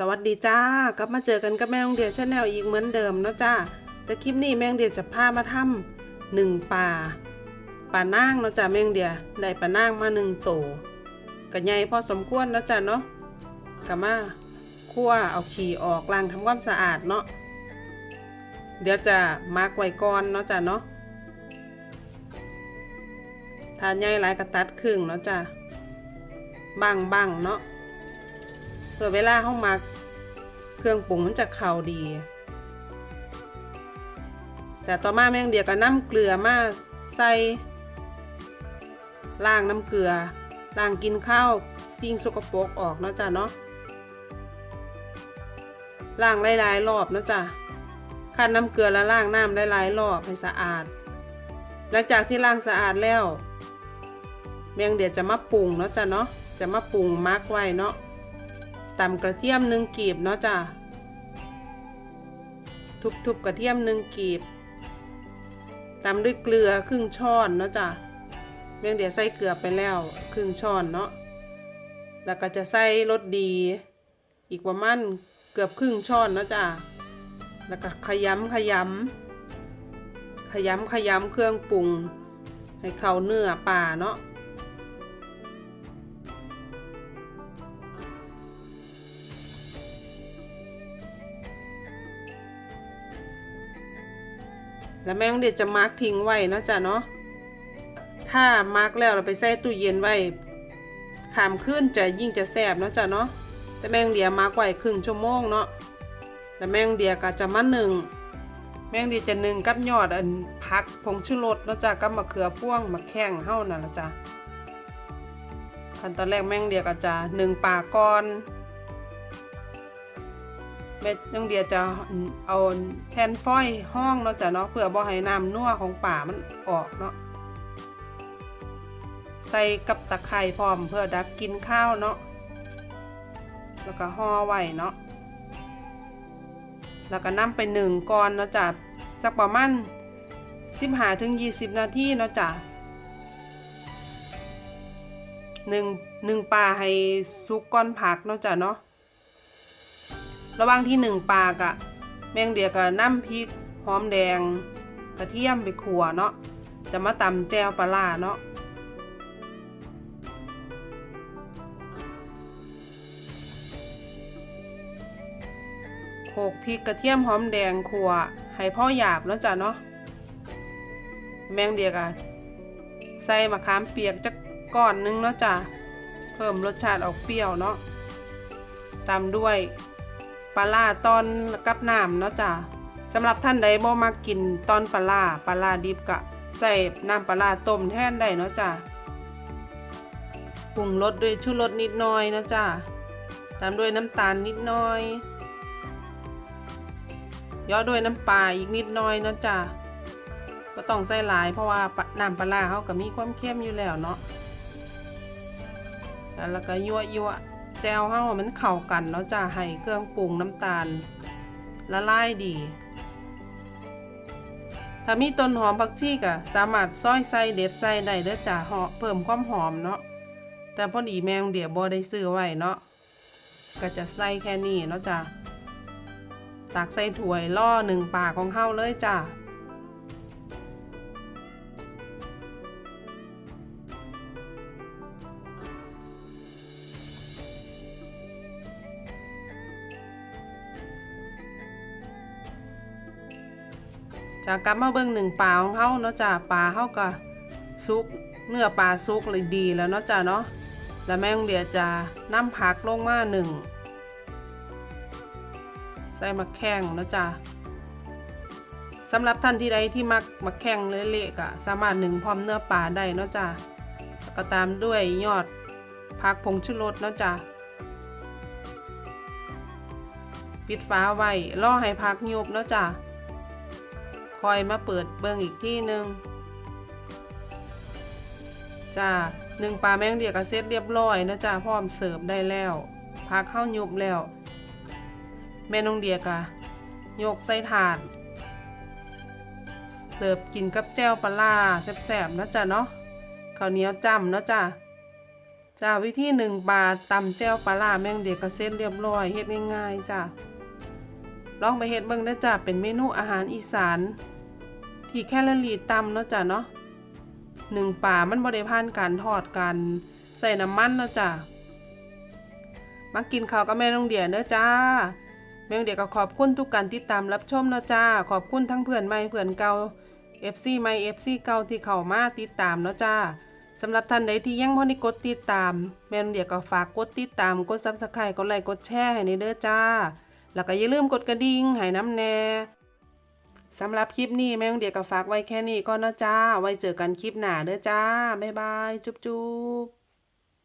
สวัสดีจ้ากลับมาเจอกันกับแม่องเดียชาแนลอีกเหมือนเดิมเนาะจ้าแต่คลิปนี้แม่องเดียจะพามาทำหนึ่งป่าป่านางเนาะจ้าแม่องเดียได้ป่านางมาหนึ่งโตก็ใหญ่พอสมควรเนาะจ้าเนาะก็มาคั่วเอาขี้ออกล้างทำความสะอาดเนาะเดี๋ยวจะมาร์กไว้ก่อนเนาะจ้าเนาะถ้าใหญ่หลายก็ตัดครึ่งเนาะจ้าบังบังเนาะ เพื่อเวลาเข้ามาเครื่องปรุงมันจะเข้าดีแต่ต่อมาแม่งเดียวก็น้ำเกลือมาใส่ล้างน้ำเกลือล้างกินข้าวสิ่งสกปรกออกเนาะจ้ะเนาะล้างหลายๆรอบเนาะจ้ะคั้นน้ำเกลือแล้วล้างน้ำหลายๆรอบให้สะอาด หลังจากที่ล้างสะอาดแล้ว แมงเดียวจะมาปรุงเนาะจ้ะเนาะจะมาปรุงมาร์กไว้เนาะ ตำกระเทียมหนึ่งกีบเนาะจ้ะทุบๆกระเทียมหนึ่งกีบตำด้วยเกลือครึ่งช้อนเนาะจ้ะเมี่ยงเดี๋ยวใส่เกลือไปแล้วครึ่งช้อนเนาะแล้วก็จะใส่รสดี อีกประมาณเกือบครึ่งช้อนเนาะจ้ะแล้วก็ขยำขยำขยำขยำเครื่องปรุง ให้เข้าเนื้อป่าเนาะ แล้วแม่งเด็ดจะมาร์กทิ้งไว้เนาะจ้ะเนาะถ้ามาร์กแล้วเราไปใส่ตู้เย็นไว้ขามขึ้นจะยิ่งจะแสบเนาะจ้ะเนาะแต่แม่งเดียมาร์กไว้ครึ่งชั่วโมงเนาะแล้วแม่งเดียก็จะมาหนึ่งแม่งเดียจะหนึ่งกับยอดอันพักผงชูรสเนาะจ้ะกับมะเขือพ่วงมะแข้งเฮานั่นละจ้ะขั้นตอนแรกแม่งเดียก็จะหนึ่งปลาก่อน แม่น้องเดียจะเอาแผ่นฟอยล์ห้องเนาะจ้ะเนาะเพื่อบ่ให้น้ำนัวของป่ามันออกเนาะใส่กับตะไคร้พร้อมเพื่อดักกินข้าวเนาะแล้วก็ห่อไว้เนาะแล้วก็นำไปหนึ่งก่อนเนาะจ้ะสักประมาณ15ถึง20นาทีเนาะจ้ะหนึ่งหนึ่งปลาให้สุกก้อนผักเนาะจ้ะเนาะ ระหว่างที่หนึ่งปลากะแมงเดียกับน้ำพริกหอมแดง กระเทียมไปขัวเนาะจะมาตำแจวปลาร้าเนาะโขกพริกกระเทียมหอมแดงขัวให้พ่อหยาบเนาะจ้ะเนาะแมงเดียกะใส่มะขามเปียกจักก้อนหนึงเนาะจ้ะเพิ่มรสชาติออกเปรี้ยวเนาะตามด้วย ปลาล่าตอนกับน้ำเนาะจ้ะสำหรับท่านใดบ่มากินตอนปลาล่าปลาล่าดิบกะใส่น้ำปลาล่าต้มแทนได้เนาะจ้ะปรุงรสด้วยชูรสนิดหน่อยเนาะจ้ะตามด้วยน้ำตาลนิดหน่อยย่อด้วยน้ำปลาอีกนิดหน่อยเนาะจ้ะก็ต้องใส่หลายเพราะว่าน้ำปลาเขาก็มีความเค็มอยู่แล้วเนาะแล้วก็ยั่วยั่ว แจวเฮามันเข้ากันเนาะจ้าให้เครื่องปรุงน้ำตาลละลายดี ถ้ามีต้นหอมผักชีก็สามารถซอยใส่เด็ดใส่ได้เด้อจ้าหอมเพิ่มความหอมเนาะแต่พอดีแมงเดียวบ่ได้ซื้อไว้เนาะก็จะใส่แค่นี้เนาะจ้าตักใส่ถ้วยล่อหนึ่งปากของเฮาเลยจ้า จากกลับมาเบิ่งหนึ่งปลาของเฮาเนาะจ้าปลาเฮาก็สุกเนื้อปลาสุกเลยดีแล้วเนาะจ้าเนาะแล้วแม่งเดียจะน้ำผักลงมาหนึ่งใส่มะแข้งเนาะจ้าสำหรับท่านที่ใดที่มักมะแข้งเละๆก็สามารถหนึ่งพร้อมเนื้อปลาได้เนาะจ้าก็ตามด้วยยอดผักผงชูรสเนาะจ้าปิดฝาไว้รอให้ผักยุบเนาะจ้า อยมาเปิดเบิ่งอีกที่หนึ่งจ้าหนึ่งปลาแมงเดียกก็เสร็จเรียบร้อยนะจ้าพร้อมเสิร์ฟได้แล้วพักเข้ายุบแล้ว แม่นองเดียกะยกใส่ถาดเสิร์ฟกินกับแจ่วปลาร้าแซ่บๆนะจ้าเนาะข้าวเหนียวจ้ำนะจ้าจ้าวิธีหนึ่งบาทตำแจ่วปลาร้าแมงเด็กก็เสร็จเรียบร้อยเฮ็ดง่ายๆจ้าลองไปเฮ็ดเบิ่งนะจ้าเป็นเมนูอาหารอีสาน ที่แคลอรี่ต่ำเนาะจ้าเนาะหนึ่งป่ามันบ่ได้ผ่านการทอดกันใส่น้ำมันเนาะจ้ามากินข้าวกับแม่น้องเดียเด้อจ้าแม่น้องเดียก็ขอบคุณทุกการติดตามรับชมเนาะจ้า ขอบคุณทั้งเพื่อนใหม่เพื่อนเก่า FC ใหม่ FC เก่าที่เข้ามาติดตามเนาะจ้าสำหรับท่านใดที่ยังบ่ได้กดติดตาม แม่นเดียก็ฝากกดติดตามกด Subscribe กดไลค์กดแชร์ให้ในเด้อจ้า แล้วก็อย่าลืมกดกระดิ่งให้น้ำแน่ สำหรับคลิปนี้แม่งเดียวก็ฝากไว้แค่นี้ก็นะจ้า ไว้เจอกันคลิปหน้าเด้อจ้า บ๊ายบาย จุ๊บจุ๊บ